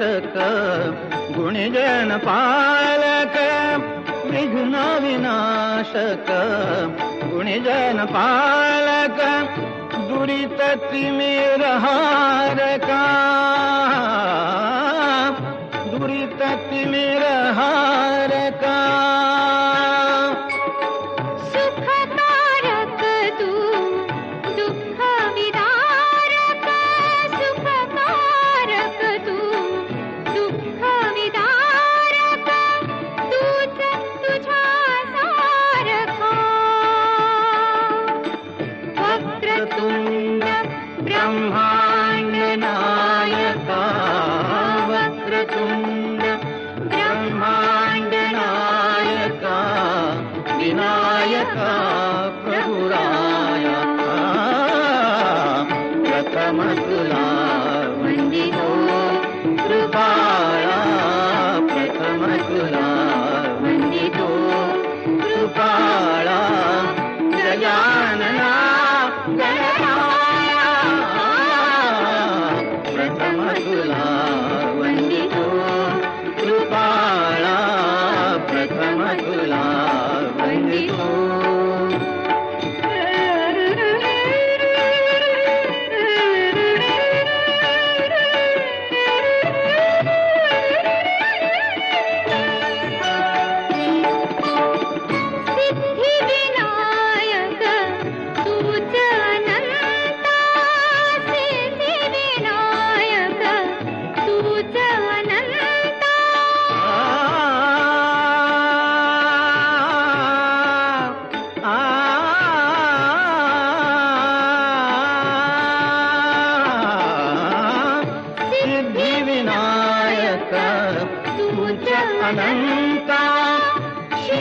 विनाशक गुणजन पालक विघ्न विनाशक गुणजन पालक दुरित तिमिर हारका। दुरित तिमिर वक्रतुण्ड ब्रह्माण्ड नायका वक्रतुण्ड ब्रह्माण्ड नायका विनायका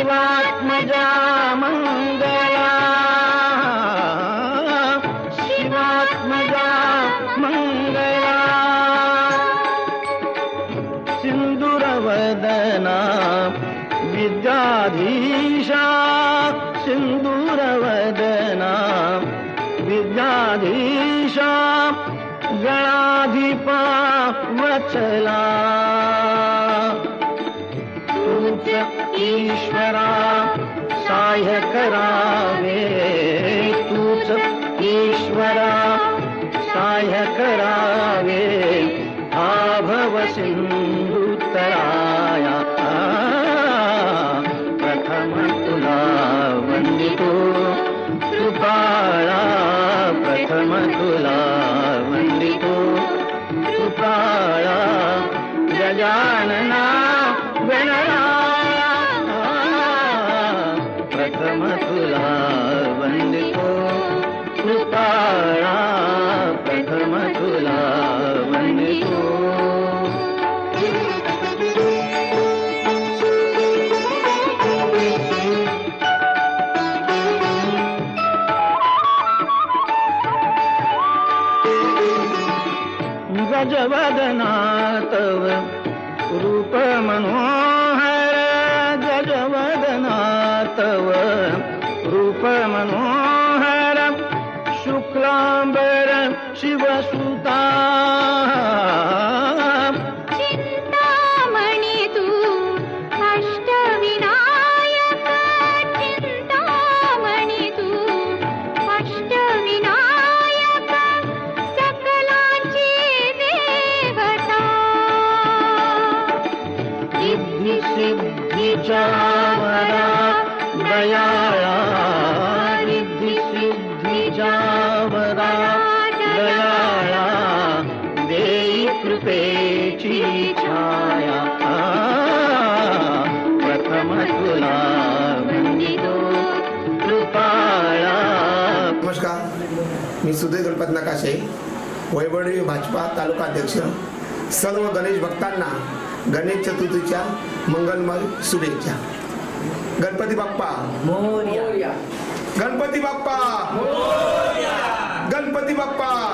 शिवात्मजा मङ्गला शिवात्मजा मङ्गला सिन्दूरवदना। विद्याधीशा सिन्दूरवदना। विद्याधीशा। गणाधिपा। वचला ईश्वरा साह्य करावे तूच। ईश्वरा साह्य करावे आभव सिन्धुतराया प्रथम तुला वन्दितो कृपाळा प्रथम तुला वन्दितो। कृपाळा गजानना गजवदनातव रूप मनोहर गजवदनातव रूप मनोहर शुक्लांबर शिवसु नमस्कार मी सुदय गणपत नकाशे वैभवी भाजपा तालुका अध्यक्ष. सर्व गणेश भक्तांना गणेश चतुर्थीच्या मंगलमय शुभेच्छा. गणपती बाप्पा. गणपती बाप्पा. गणपती बाप्पा.